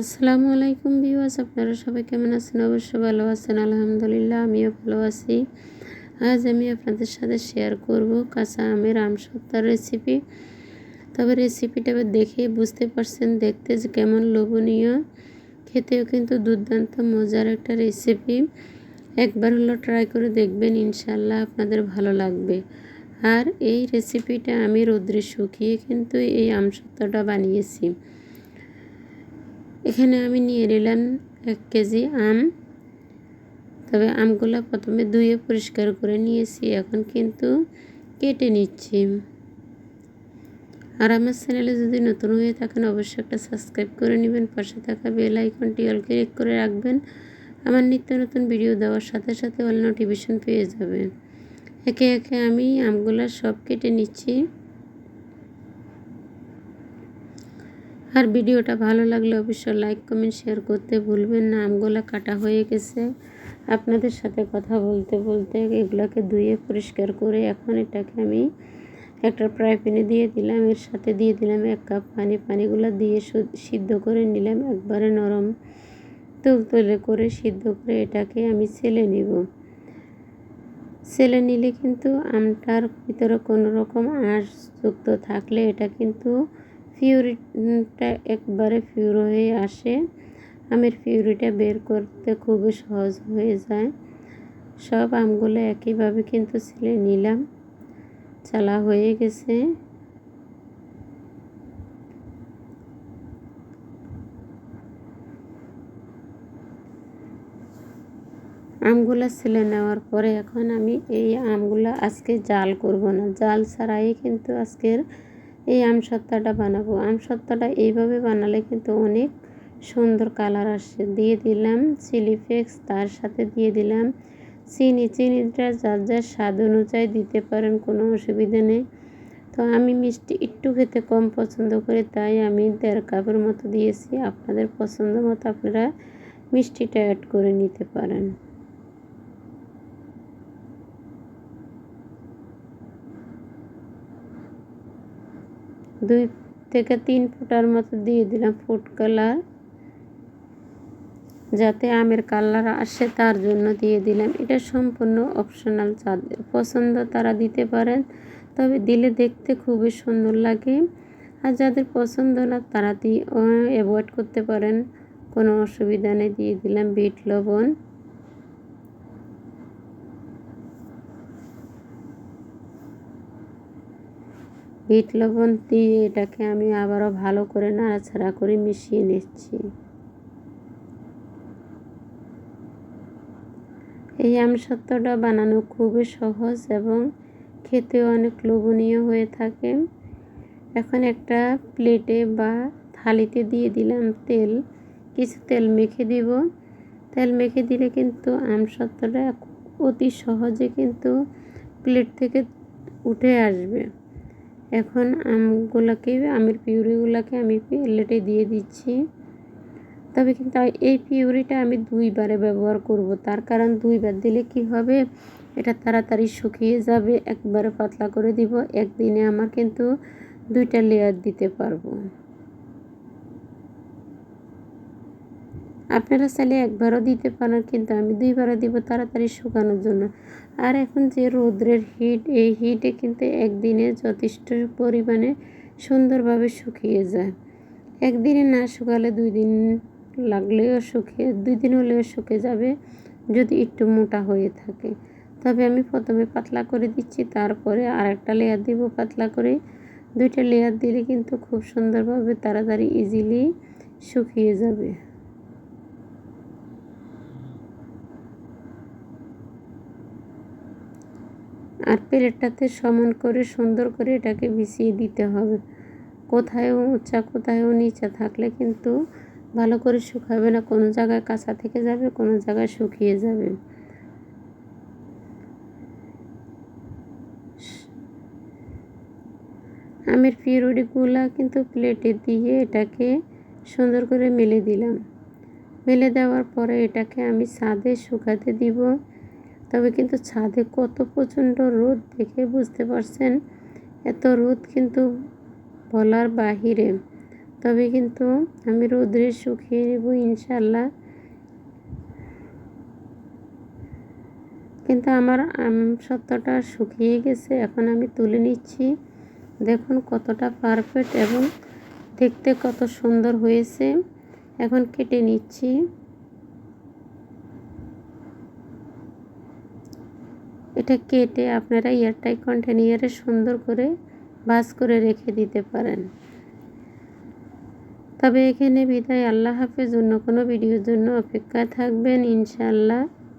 আসসালামু আলাইকুম ভিউয়ার্স, আপনারা সবাই কেমন আছেন? অবশ্যই ভালো আছেন, আলহামদুলিল্লাহ, আমিও ভালো আছি। আজ আমি আপনাদের সাথে শেয়ার করব কাঁচা আমের আম সত্তার রেসিপি তবে রেসিপিটা দেখে বুঝতে পারছেন, দেখতে যে কেমন লোভনীয়। খেতেও কিন্তু দুর্দান্ত, মজার একটা রেসিপি একবার হলো ট্রাই করে দেখবেন ইনশাল্লাহ আপনাদের ভালো লাগবে। আর এই রেসিপিটা আমি রোদ্রে শুকিয়ে কিন্তু এই আম সত্তাটা বানিয়েছি। এখানে আমি নিয়ে নিলাম এক কেজি আম। তবে আমগুলো প্রথমে ধুয়ে পরিষ্কার করে নিয়েছি, এখন কিন্তু কেটে নিচ্ছি। আর আমার চ্যানেলে যদি নতুন হয়ে থাকেন, অবশ্যই একটা সাবস্ক্রাইব করে নেবেন। পাশে থাকা বেল আইকনটি অল ক্লিক করে রাখবেন। আমার নিত্য নতুন ভিডিও দেওয়ার সাথে সাথে অল নোটিফিকেশন পেয়ে যাবেন। একে একে আমি আমগুলো সব কেটে নিচ্ছি। আর ভিডিওটা ভালো লাগলে অবশ্যই লাইক কমেন্ট শেয়ার করতে ভুলবেন না। আমগুলো কাটা হয়ে গেছে। আপনাদের সাথে কথা বলতে বলতে এগুলোকে ধুয়ে পরিষ্কার করে এখন এটাকে আমি একটা ফ্রাই প্যানে দিয়ে দিলাম। এর সাথে দিয়ে দিলাম এক কাপ পানি। পানিগুলো দিয়ে সিদ্ধ করে নিলাম একবারে নরম তুলতুলে করে সিদ্ধ করে এটাকে আমি ছেলে নিব। ছেলে নিলে কিন্তু আমটার ভিতরে কোনো রকম আঁশ যুক্ত থাকলে এটা কিন্তু ফিউরিটা একবারে ফিউর হয়ে আসে। আমের ফিউরিটা বের করতে খুবই সহজ হয়ে যায়। সব আমগুলো একইভাবে কিন্তু ছিলে নিলাম। চালা হয়ে গেছে। আমগুলো ছিলে নেওয়ার পরে এখন আমি এই আমগুলো আজকে জাল করব না। জাল ছাড়াই কিন্তু আজকের এই আম সত্তাটা বানাবো। আম সত্তাটা এইভাবে বানালে কিন্তু অনেক সুন্দর কালার আসে। দিয়ে দিলাম চিলি ফ্লেক্স, তার সাথে দিয়ে দিলাম চিনি। চিনিটা যার যার স্বাদ অনুযায়ী দিতে পারেন, কোনো অসুবিধা নেই। তো আমি মিষ্টি একটু খেতে কম পছন্দ করি, তাই আমি দেড় কাপের মতো দিয়েছি। আপনাদের পছন্দ মতো আপনারা মিষ্টিটা অ্যাড করে নিতে পারেন। দুই থেকে তিন ফুটার মতো দিয়ে দিলাম ফুড কালার, যাতে আমের কালার আসে তার জন্য দিয়ে দিলাম। এটা সম্পূর্ণ অপশনাল পছন্দ তারা দিতে পারেন, তবে দিলে দেখতে খুবই সুন্দর লাগে। আর যাদের পছন্দ না তারা দিয়ে অ্যাভয়েড করতে পারেন। কোনো অসুবিধা নেই, দিয়ে দিলাম বিট লবণ। বিট লবণ দিয়ে এটাকে আমি আবারও ভালো করে নাড়াচাড়া করে মিশিয়ে নিচ্ছি। এই আমসত্ত্বটা বানানো খুবই সহজ এবং খেতেও অনেক লোভনীয় হয়ে থাকে। এখন একটা প্লেটে বা থালিতে দিয়ে দিলাম তেল, কিছু তেল মেখে দিব। তেল মেখে দিলে কিন্তু আমসত্ত্বটা অতি সহজে কিন্তু প্লেট থেকে উঠে আসবে। এখন আমগুলোকে, আমের পিউরিগুলোকে আমি প্লেটে দিয়ে দিচ্ছি। তবে কিন্তু এই পিউরিটা আমি দুইবারে ব্যবহার করব। তার কারণ দুইবার দিলে কি হবে? এটা তাড়াতাড়ি শুকিয়ে যাবে। একবারে পাতলা করে দিব। একদিনে আমার কিন্তু দুইটা লেয়ার দিতে পারব। আপনারা চাইলে একবারও দিতে পারেন, কিন্তু আমি দুইবারও দিব তাড়াতাড়ি শুকানোর জন্য। আর এখন যে রৌদ্রের হিট এই হিটে কিন্তু একদিনে যথেষ্ট পরিমাণে সুন্দরভাবে শুকিয়ে যায়। একদিনে না শুকালে দুই দিন লাগলেও শুকিয়ে, দুই দিন হলেও শুকে যাবে যদি একটু মোটা হয়ে থাকে। তবে আমি প্রথমে পাতলা করে দিচ্ছি, তারপরে আর একটা লেয়ার দিব। পাতলা করে দুইটা লেয়ার দিলে কিন্তু খুব সুন্দরভাবে তাড়াতাড়ি ইজিলি শুকিয়ে যাবে। আর প্লেটটাতে সমান করে সুন্দর করে এটাকে বিছিয়ে দিতে হবে। কোথায়ও উঁচা, কোথায়ও নিচা থাকলে কিন্তু ভালো করে শুকাবে না। কোনো জায়গায় কাঁচা থেকে যাবে, কোনো জায়গায় শুকিয়ে যাবে। আমের পিউরিগুলা কিন্তু প্লেটে দিয়ে এটাকে সুন্দর করে মেলে দিলাম। মেলে দেওয়ার পরে এটাকে আমি ছাদে শুকাতে দিব। তবে কিন্তু ছাদে কত প্রচণ্ড রোদ দেখে বুঝতে পারছেন, এত রোদ কিন্তু বলার বাহিরে। তবে কিন্তু আমি রোদ্রে শুকিয়ে নেব ইনশাল্লাহ কিন্তু আমার আম সত্যটা শুকিয়ে গেছে, এখন আমি তুলে নিচ্ছি। দেখুন কতটা পারফেক্ট এবং দেখতে কত সুন্দর হয়েছে। এখন কেটে নিচ্ছি। এটা কেটে আপনারা এয়ারটাই কন্টেনিয়ারে সুন্দর করে ভাজ করে রেখে দিতে পারেন। তবে এখানে বিদায়, আল্লাহ হাফেজ। অন্য কোনো ভিডিওর জন্য অপেক্ষায় থাকবেন, ইনশাআল্লাহ।